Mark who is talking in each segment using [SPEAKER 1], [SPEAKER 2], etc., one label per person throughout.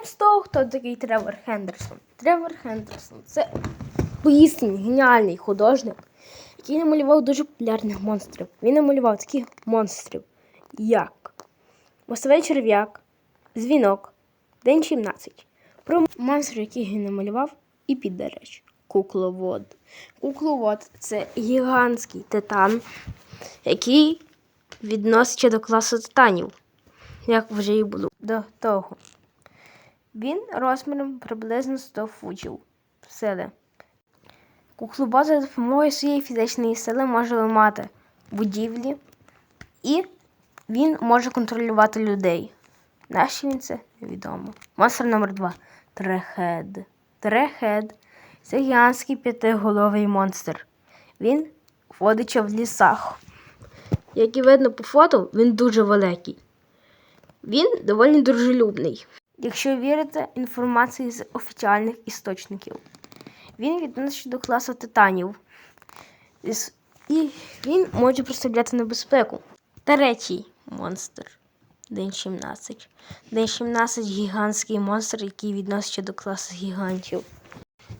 [SPEAKER 1] Почнемо з того, хто такий Тревор Хендерсон. Тревор Хендерсон це поістині геніальний художник, який намалював дуже популярних монстрів. Він намалював таких монстрів, як Мостовий черв'як, Дзвінок, День 17. Про монстрів, яких він намалював, і піде реч. Кукловод. Кукловод це гігантський титан, який відноситься до класу титанів, як вже і було до того. Він розміром приблизно 100 футів сили. Куклобот за допомогою своєї фізичної сили може ламати будівлі, і він може контролювати людей. Нащо він це невідомо. Монстр номер 2 Трехед. Трехед це гігантський п'ятиголовий монстр. Він водиться в лісах. Як і видно по фото, він дуже великий. Він доволі дружелюбний, якщо вірити інформації з офіціальних істочників. Він відноситься до класу титанів. І він може представляти небезпеку. Третій монстр. День 17. День 17 гігантський монстр, який відноситься до класу гігантів.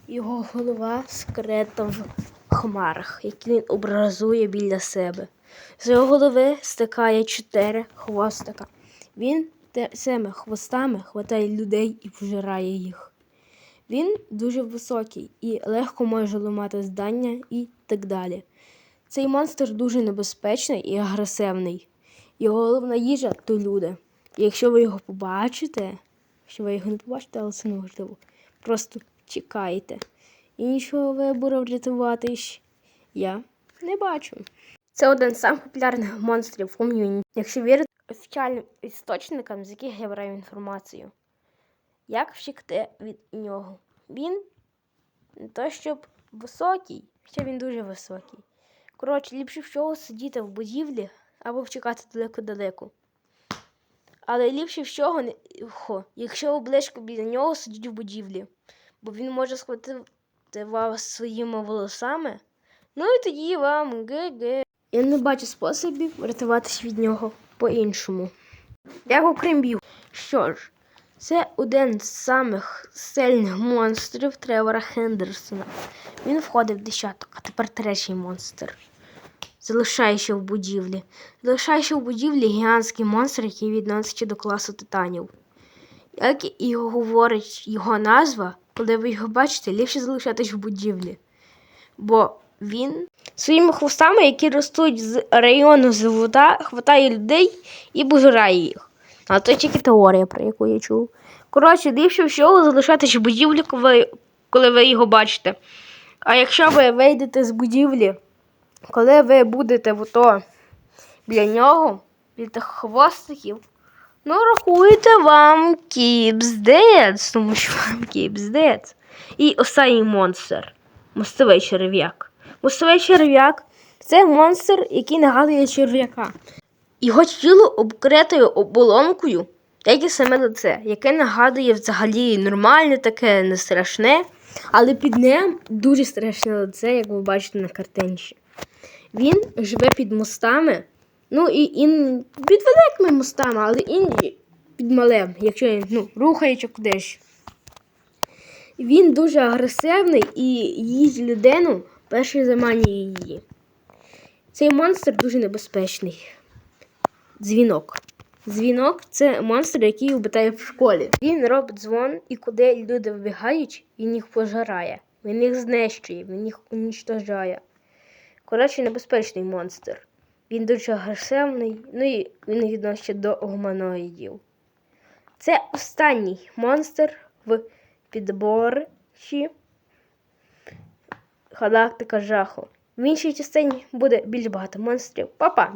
[SPEAKER 1] Його голова скрита в хмарах, які він образує біля себе. З його голови стикає чотири хвостика. Він цими хвостами хватає людей і пожирає їх. Він дуже високий і легко може ламати здання і так далі. Цей монстр дуже небезпечний і агресивний. Його головна їжа то люди. І якщо ви його побачите, якщо ви його не побачите, але це неможливо, просто чекайте. Іншого вибору врятуватись я не бачу. Це один з самих популярних монстрів в ком'юніті, якщо вірити офіціальним істочникам, з яких я брав інформацію. Як втікти від нього? Він не то щоб високий, хоча він дуже високий. Коротше, ліпше всього сидіти в будівлі або втікати далеко-далеко. Але ліпше всього, не... хо, якщо ви біля нього сидіть в будівлі, бо він може схватити вас своїми волосами. Ну і тоді вам ге-ге. Я не бачу способів врятуватись від нього по-іншому. Як окрім бігу. Що ж, це один з самих сильних монстрів Тревора Хендерсона. Він входив в десяток, а тепер третій монстр. Залишаючи в будівлі. Залишаючи в будівлі гігантський монстр, який відноситься до класу титанів. Як і говорить його назва, коли ви його бачите, ліпше залишатись в будівлі. Бо він своїми хвостами, які ростуть з району живота, хватає людей і пожирає їх. А то тільки теорія, про яку я чув. Коротше, ліпше всього залишатись в будівлі, коли, ви його бачите. А якщо ви вийдете з будівлі, коли ви будете в ото біля нього, біля тих хвостиків, ну рахуйте вам кіпздець, тому що вам кіпздець. І останній монстр мостовий черв'як. Мостовий черв'як це монстр, який нагадує черв'яка. Його тіло обкритою оболонкою, як і саме лице, яке нагадує взагалі нормальне, таке не страшне, але під ним дуже страшне лице, як ви бачите на картинці. Він живе під мостами, ну і, і під великими мостами, але іноді під малим, якщо ну, рухається кудись. Він дуже агресивний і їсть людину, перший заманює її. Цей монстр дуже небезпечний. Дзвінок. Дзвінок це монстр, який обитає в школі. Він робить дзвон, і куди люди вибігають, він їх пожирає. Він їх знищує, він їх унічтожає. Коротше, небезпечний монстр. Він дуже агресивний, ну і він відноситься до гуманоїдів. Це останній монстр в підборчі Галактика жаху. В іншій частині буде більш багато монстрів. Па-па!